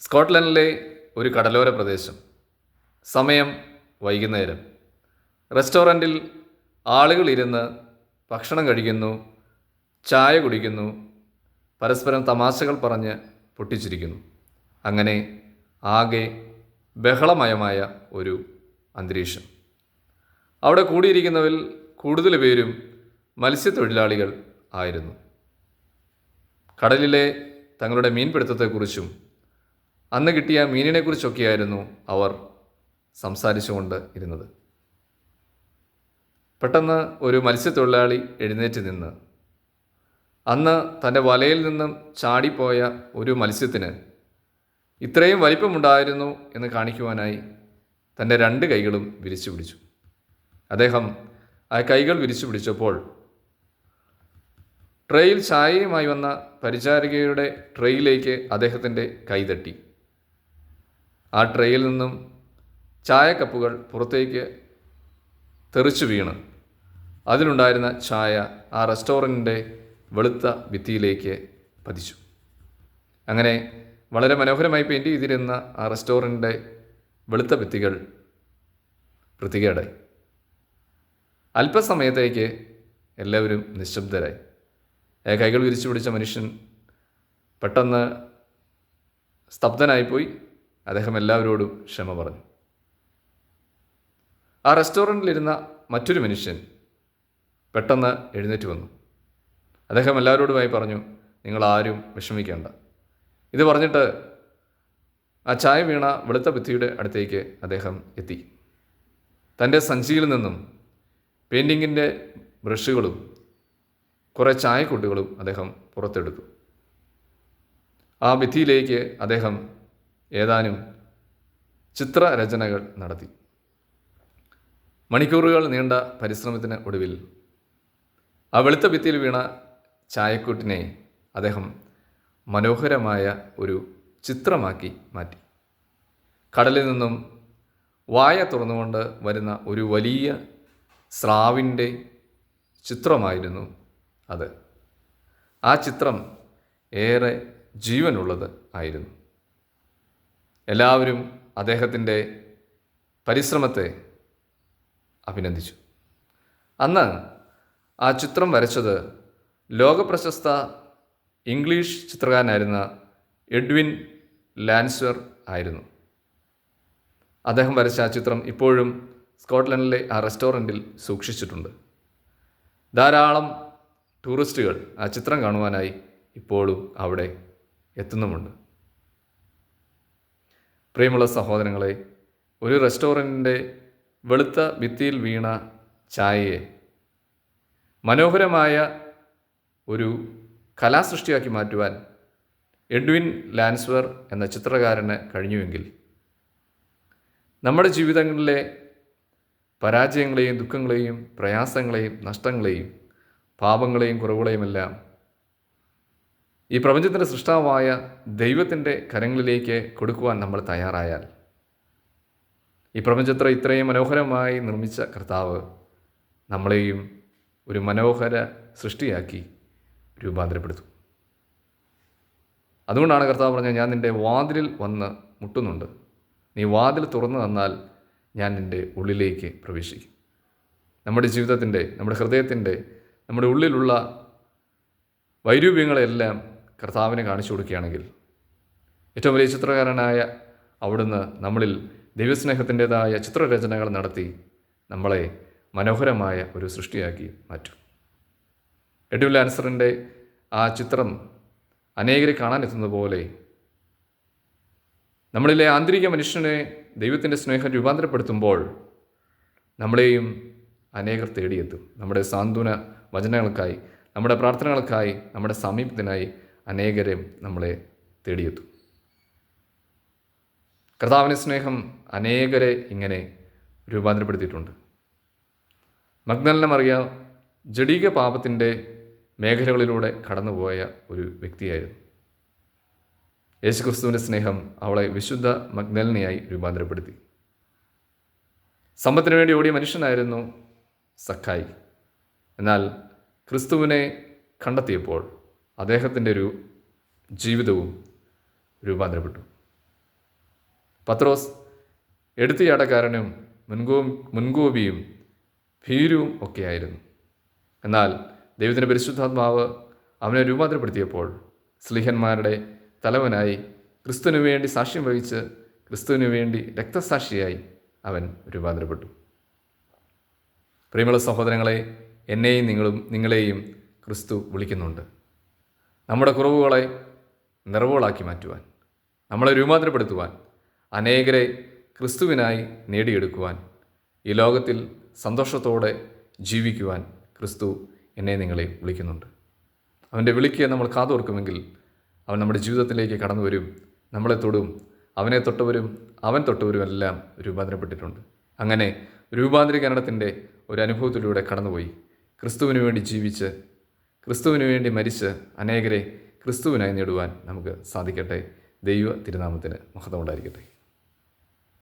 സ്കോട്ട്ലൻഡിലെ ഒരു കടലോര പ്രദേശം. സമയം വൈകുന്നേരം. റെസ്റ്റോറന്റിൽ ആളുകൾ ഇരുന്ന് ഭക്ഷണം കഴിക്കുന്നു ചായ കുടിക്കുന്നു പരസ്പരം തമാശകൾ പറഞ്ഞ് പൊട്ടിച്ചിരിക്കുന്നു. അങ്ങനെ ആകെ ബഹളമയമായ ഒരു അന്തരീക്ഷം. അവിടെ കൂടിയിരിക്കുന്നവരിൽ കൂടുതൽ പേരും മത്സ്യത്തൊഴിലാളികൾ ആയിരുന്നു. കടലിലെ തങ്ങളുടെ മീൻപിടുത്തത്തെക്കുറിച്ചും അന്ന് കിട്ടിയ മീനിനെക്കുറിച്ചൊക്കെയായിരുന്നു അവർ സംസാരിച്ചുകൊണ്ട് ഇരുന്നത്. പെട്ടെന്ന് ഒരു മത്സ്യത്തൊഴിലാളി എഴുന്നേറ്റ് നിന്ന് അന്ന് തന്റെ വലയിൽ നിന്നും ചാടിപ്പോയ ഒരു മത്സ്യത്തിന് ഇത്രയും വലിപ്പമുണ്ടായിരുന്നു എന്ന് കാണിക്കുവാനായി തന്റെ രണ്ട് കൈകളും വിരിച്ചു പിടിച്ചു. അദ്ദേഹം ആ കൈകൾ വിരിച്ചു പിടിച്ചപ്പോൾ ട്രെയിൽ ചായയുമായി വന്ന പരിചാരികയുടെ ട്രെയിലേക്ക് അദ്ദേഹത്തിന്റെ കൈ തട്ടി. ആ ട്രേയിൽ നിന്നും ചായക്കപ്പുകൾ പുറത്തേക്ക് തെറിച്ചു വീണ്. അതിലുണ്ടായിരുന്ന ചായ ആ റെസ്റ്റോറന്റിന്റെ വെളുത്ത ഭിത്തിയിലേക്ക് പതിച്ചു. അങ്ങനെ വളരെ മനോഹരമായി പെയിന്റ് ചെയ്തിരുന്ന ആ റെസ്റ്റോറന്റിന്റെ വെളുത്ത ഭിത്തികൾ വൃത്തികേടായി. അല്പസമയത്തേക്ക് എല്ലാവരും നിശബ്ദരായി. കൈകൾ വിരിച്ചു പിടിച്ച മനുഷ്യൻ പെട്ടെന്ന് സ്തബ്ധനായിപ്പോയി. അദ്ദേഹം എല്ലാവരോടും ക്ഷമ പറഞ്ഞു. ആ റെസ്റ്റോറന്റിലിരുന്ന മറ്റൊരു മനുഷ്യൻ പെട്ടെന്ന് എഴുന്നേറ്റ് വന്നു. അദ്ദേഹം എല്ലാവരോടുമായി പറഞ്ഞു നിങ്ങൾ ആരും വിഷമിക്കേണ്ട ഇത് പറഞ്ഞിട്ട് ആ ചായ വീണ വെളുത്ത ഭിത്തിയുടെ അടുത്തേക്ക് അദ്ദേഹം എത്തി. തന്റെ സഞ്ചിയിൽ നിന്നും പെയിന്റിങ്ങിന്റെ ബ്രഷുകളും കുറേ ചായക്കുട്ടികളും അദ്ദേഹം പുറത്തെടുത്തു. ആ ഭിത്തിയിലേക്ക് അദ്ദേഹം ഏതാനും ചിത്രരചനകൾ നടത്തി. മണിക്കൂറുകൾ നീണ്ട പരിശ്രമത്തിന് ഒടുവിൽ ആ വെളുത്ത ഭിത്തിയിൽ വീണ ചായക്കൂട്ടിനെ അദ്ദേഹം മനോഹരമായ ഒരു ചിത്രമാക്കി മാറ്റി. കടലിൽ നിന്നും വായ തുറന്നുകൊണ്ട് വരുന്ന ഒരു വലിയ സ്രാവിന്റെ ചിത്രമായിരുന്നു അത്. ആ ചിത്രം ഏറെ ജീവനുള്ളത് ആയിരുന്നു. എല്ലാവരും അദ്ദേഹത്തിന്റെ പരിശ്രമത്തെ അഭിനന്ദിച്ചു. അന്ന് ആ ചിത്രം വരച്ചത് ലോകപ്രശസ്ത ഇംഗ്ലീഷ് ചിത്രകാരനായിരുന്ന എഡ്വിൻ ലാൻസ്വർ ആയിരുന്നു. അദ്ദേഹം വരച്ച ആ ചിത്രം ഇപ്പോഴും സ്കോട്ട്ലൻഡിലെ ആ റെസ്റ്റോറന്റിൽ സൂക്ഷിച്ചിട്ടുണ്ട്. ധാരാളം ടൂറിസ്റ്റുകൾ ആ ചിത്രം കാണുവാനായി ഇപ്പോഴും അവിടെ എത്തുന്നുമുണ്ട്. പ്രിയമുള്ള സഹോദരങ്ങളെ ഒരു റെസ്റ്റോറന്റിന്റെ വെളുത്ത ഭിത്തിയിൽ വീണ ചായയെ മനോഹരമായ ഒരു കലാസൃഷ്ടിയാക്കി മാറ്റുവാൻ എഡ്വിൻ ലാൻസ്വർ എന്ന ചിത്രകാരന് കഴിഞ്ഞുവെങ്കിൽ നമ്മുടെ ജീവിതങ്ങളിലെ പരാജയങ്ങളെയും ദുഃഖങ്ങളെയും പ്രയാസങ്ങളെയും നഷ്ടങ്ങളെയും പാപങ്ങളെയും കുറവുകളെയും എല്ലാം ഈ പ്രപഞ്ചത്തിന്റെ സൃഷ്ടാവായ ദൈവത്തിന്റെ കരങ്ങളിലേക്ക് കൊടുക്കുവാൻ നമ്മൾ തയ്യാറായാൽ ഈ പ്രപഞ്ചത്തെ ഇത്രയും മനോഹരമായി നിർമ്മിച്ച കർത്താവ് നമ്മളെയും ഒരു മനോഹര സൃഷ്ടിയാക്കി രൂപാന്തരപ്പെടുത്തും. അതുകൊണ്ടാണ് കർത്താവ് പറഞ്ഞത് ഞാൻ നിന്റെ വാതിലിൽ വന്ന് മുട്ടുന്നുണ്ട്. നീ വാതിൽ തുറന്നു തന്നാൽ ഞാൻ നിന്റെ ഉള്ളിലേക്ക് പ്രവേശിക്കും. നമ്മുടെ ജീവിതത്തിന്റെ നമ്മുടെ ഹൃദയത്തിന്റെ നമ്മുടെ ഉള്ളിലുള്ള വൈരൂപ്യങ്ങളെല്ലാം കർത്താവിനെ കാണിച്ചു കൊടുക്കുകയാണെങ്കിൽ ഏറ്റവും വലിയ ചിത്രകാരനായ അവിടുന്ന് നമ്മളിൽ ദൈവസ്നേഹത്തിന്റെതായ ചിത്രരചനകൾ നടത്തി നമ്മളെ മനോഹരമായ ഒരു സൃഷ്ടിയാക്കി മാറ്റും. എഡ്വിൻ ആൻസറിന്റെ ആ ചിത്രം അനേകരെ കാണാനെത്തുന്നതുപോലെ നമ്മളിലെ ആന്തരിക മനുഷ്യനെ ദൈവത്തിന്റെ സ്നേഹം രൂപാന്തരപ്പെടുത്തുമ്പോൾ നമ്മളെയും അനേകർ തേടിയെത്തും. നമ്മുടെ സാന്ത്വന വചനങ്ങൾക്കായി നമ്മുടെ പ്രാർത്ഥനകൾക്കായി നമ്മുടെ സമീപത്തിനായി അനേകരെ നമ്മളെ തേടിയെത്തും. കർത്താവിന്റെ സ്നേഹം അനേകരെ ഇങ്ങനെ രൂപാന്തരപ്പെടുത്തിയിട്ടുണ്ട്. മഗ്നലിനെ മറിയ ജഡീക പാപത്തിന്റെ മേഖലകളിലൂടെ കടന്നുപോയ ഒരു വ്യക്തിയായിരുന്നു. യേശുക്രിസ്തുവിന്റെ സ്നേഹം അവളെ വിശുദ്ധ മഗ്നലിനെയായി രൂപാന്തരപ്പെടുത്തി. സമ്പത്തിന് വേണ്ടി ഓടിയ മനുഷ്യനായിരുന്നു സക്കായി എന്നാൽ ക്രിസ്തുവിനെ കണ്ടെത്തിയപ്പോൾ അദ്ദേഹത്തിന്റെ ഒരു ജീവിതവും രൂപാന്തരപ്പെട്ടു. പത്രോസ് എടുത്തുചാട്ടക്കാരനും മുൻകോ മുൻകോപിയും ഭീരുവും ഒക്കെയായിരുന്നു. എന്നാൽ ദൈവത്തിന്റെ പരിശുദ്ധാത്മാവ് അവനെ രൂപാന്തരപ്പെടുത്തിയപ്പോൾ സ്ലിഹന്മാരുടെ തലവനായി ക്രിസ്തുവിന് വേണ്ടി സാക്ഷ്യം വഹിച്ച് ക്രിസ്തുവിന് വേണ്ടി രക്തസാക്ഷിയായി അവൻ രൂപാന്തരപ്പെട്ടു. പ്രിയമുള്ള സഹോദരങ്ങളെ എന്നെയും നിങ്ങളും നിങ്ങളെയും ക്രിസ്തു വിളിക്കുന്നുണ്ട്. നമ്മുടെ കുറവുകളെ നിറവുകളാക്കി മാറ്റുവാൻ നമ്മളെ രൂപാന്തരപ്പെടുത്തുവാൻ അനേകരെ ക്രിസ്തുവിനായി നേടിയെടുക്കുവാൻ ഈ ലോകത്തിൽ സന്തോഷത്തോടെ ജീവിക്കുവാൻ ക്രിസ്തു എന്നെ നിങ്ങളെ വിളിക്കുന്നുണ്ട്. അവന്റെ വിളിക്ക് നമ്മൾ കാതോർക്കുമെങ്കിൽ അവൻ നമ്മുടെ ജീവിതത്തിലേക്ക് കടന്നു വരും. നമ്മളെ തൊടും. അവനെ തൊട്ടവരും അവൻ തൊട്ടവരും എല്ലാം രൂപാന്തരപ്പെട്ടിട്ടുണ്ട്. അങ്ങനെ രൂപാന്തരീകരണത്തിന്റെ ഒരു അനുഭവത്തിലൂടെ കടന്നുപോയി. ക്രിസ്തുവിന് വേണ്ടി ജീവിച്ച് ക്രിസ്തുവിന് വേണ്ടി മരിച്ച് അനേകരെ ക്രിസ്തുവിനായി നേടുവാൻ നമുക്ക് സാധിക്കട്ടെ. ദൈവ തിരുനാമത്തിന് മഹത്വമുണ്ടായിരിക്കട്ടെ.